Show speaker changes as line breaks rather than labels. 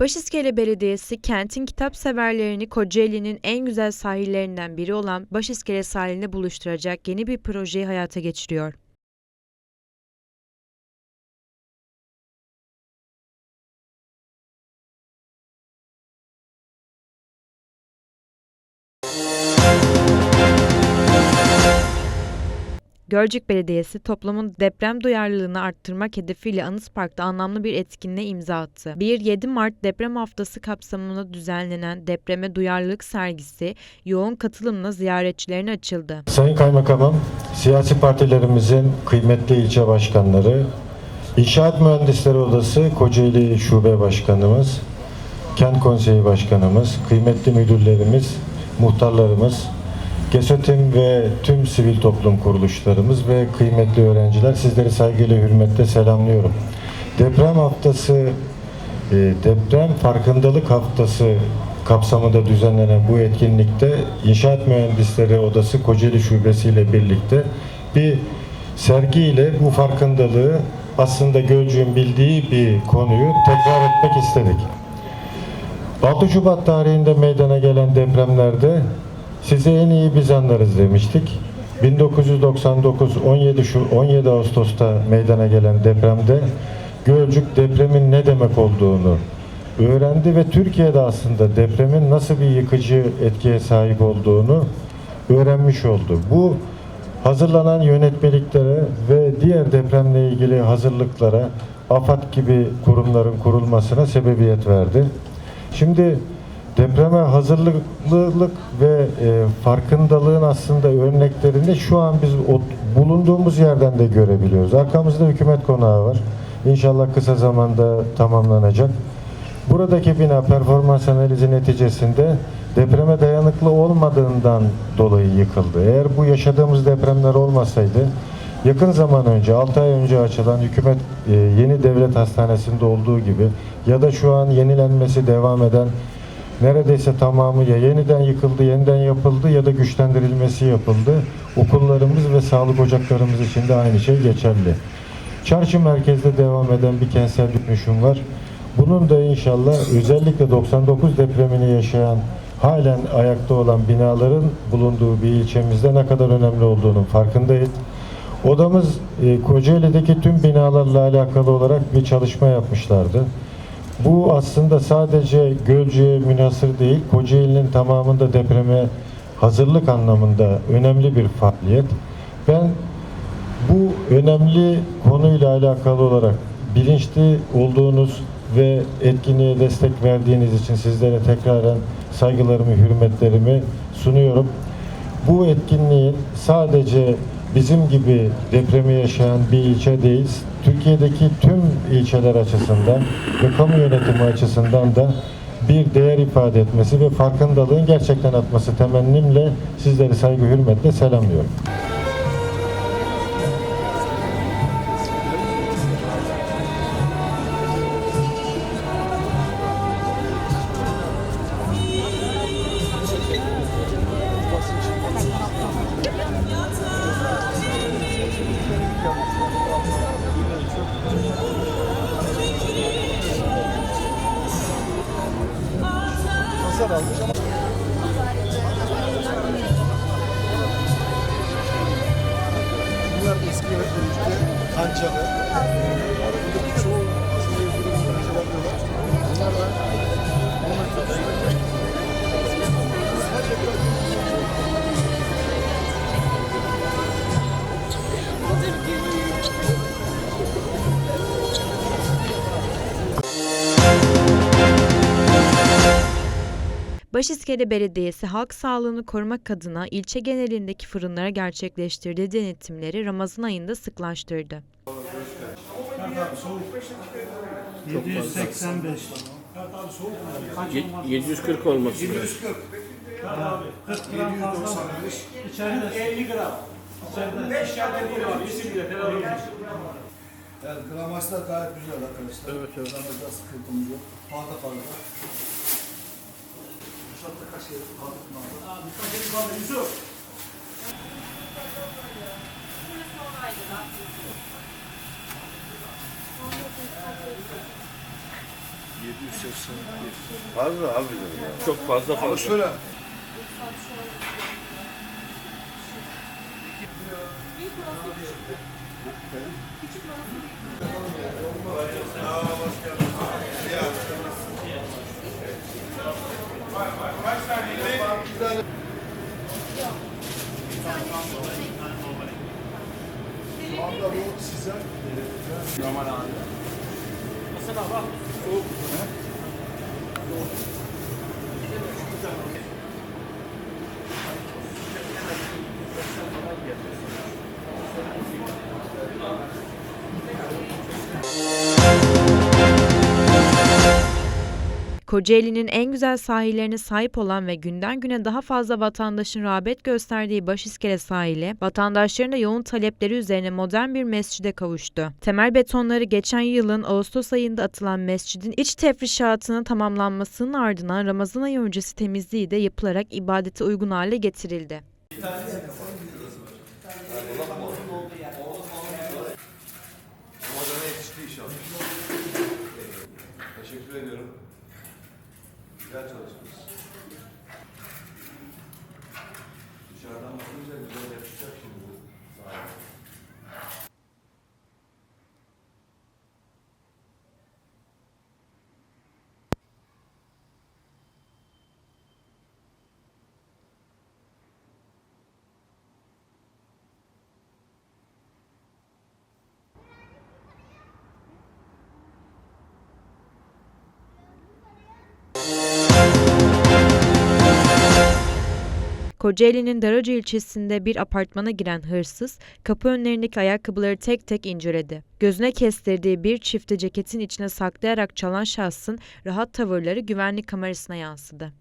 Başiskele Belediyesi kentin kitap severlerini Kocaeli'nin en güzel sahillerinden biri olan Başiskele sahiline buluşturacak yeni bir projeyi hayata geçiriyor. Gölcük Belediyesi toplumun deprem duyarlılığını arttırmak hedefiyle Anıt Park'ta anlamlı bir etkinliğe imza attı. 1-7 Mart Deprem Haftası kapsamında düzenlenen depreme duyarlılık sergisi yoğun katılımla ziyaretçilerine açıldı.
Sayın Kaymakamım, siyasi partilerimizin kıymetli ilçe başkanları, İnşaat Mühendisleri Odası Kocaeli Şube Başkanımız, Kent Konseyi Başkanımız, kıymetli müdürlerimiz, muhtarlarımız, GESÖTİM ve tüm sivil toplum kuruluşlarımız ve kıymetli öğrenciler sizleri saygıyla hürmetle selamlıyorum. Deprem haftası, e, deprem farkındalık haftası kapsamında düzenlenen bu etkinlikte İnşaat Mühendisleri Odası Kocaeli Şubesi ile birlikte bir sergiyle bu farkındalığı aslında Gölcük'ün bildiği bir konuyu tekrar etmek istedik. 6 Şubat tarihinde meydana gelen depremlerde size en iyi biz anlarız demiştik. 1999 17 şu 17 Ağustos'ta meydana gelen depremde Gölcük depremin ne demek olduğunu öğrendi ve Türkiye'de aslında depremin nasıl bir yıkıcı etkiye sahip olduğunu öğrenmiş oldu. Bu hazırlanan yönetmeliklere ve diğer depremle ilgili hazırlıklara AFAD gibi kurumların kurulmasına sebebiyet verdi. Şimdi depreme hazırlıklılık ve e, farkındalığın aslında örneklerini şu an biz o, bulunduğumuz yerden de görebiliyoruz. Arkamızda hükümet konağı var. İnşallah kısa zamanda tamamlanacak. Buradaki bina performans analizi neticesinde depreme dayanıklı olmadığından dolayı yıkıldı. Eğer bu yaşadığımız depremler olmasaydı yakın zaman önce 6 ay önce açılan hükümet e, yeni devlet hastanesinde olduğu gibi ya da şu an yenilenmesi devam eden neredeyse tamamı ya yeniden yıkıldı, yeniden yapıldı ya da güçlendirilmesi yapıldı. Okullarımız ve sağlık ocaklarımız için de aynı şey geçerli. Çarşı merkezde devam eden bir kentsel dönüşüm var. Bunun da inşallah özellikle 99 depremini yaşayan halen ayakta olan binaların bulunduğu bir ilçemizde ne kadar önemli olduğunun farkındayız. Odamız e, Kocaeli'deki tüm binalarla alakalı olarak bir çalışma yapmışlardı. Bu aslında sadece Gölcük'e münhasır değil, Kocaeli'nin tamamında depreme hazırlık anlamında önemli bir faaliyet. Ben bu önemli konuyla alakalı olarak bilinçli olduğunuz ve etkinliğe destek verdiğiniz için sizlere tekraren saygılarımı, hürmetlerimi sunuyorum. Bu etkinliğin sadece bizim gibi depremi yaşayan bir ilçe değil, Türkiye'deki tüm ilçeler açısından ve kamu yönetimi açısından da bir değer ifade etmesi ve farkındalığın gerçekten atması temennimle sizleri saygı hürmetle selamlıyorum.
Bunlar eski öğretmenlikte kancalı. Buradaki çoğu da da
Başiskele Belediyesi halk sağlığını korumak adına ilçe genelindeki fırınlara gerçekleştirdiği denetimleri Ramazan ayında sıklaştırdı.
785.
Ye- 740 olması lazım.
40 gram fazla. İçeride 50 gram. İçeride içeride bir var. Yeşil bile helal olsun.
Yani gramajlar gayet güzel arkadaşlar. Evet evet. Gramajda sıkıntımız yok. Fazla fazla. Kuşatta kaç kere kaldık mı?
Abi kaçıncı fazla Yusuf?
Fazla abi dedim ya.
Çok fazla fazla.
şöyle. Şu anda bu size
Kocaeli'nin en güzel sahillerine sahip olan ve günden güne daha fazla vatandaşın rağbet gösterdiği Başiskele sahili, vatandaşların da yoğun talepleri üzerine modern bir mescide kavuştu. Temel betonları geçen yılın Ağustos ayında atılan mescidin iç tefrişatının tamamlanmasının ardından Ramazan ayı öncesi temizliği de yapılarak ibadete uygun hale getirildi.
Teşekkür ediyorum. Güzel çalışmış. Dışarıdan bakınca güzel yakışacak şimdi bu sahne.
Kocaeli'nin Darıca ilçesinde bir apartmana giren hırsız, kapı önlerindeki ayakkabıları tek tek inceledi. Gözüne kestirdiği bir çifte ceketin içine saklayarak çalan şahsın rahat tavırları güvenlik kamerasına yansıdı.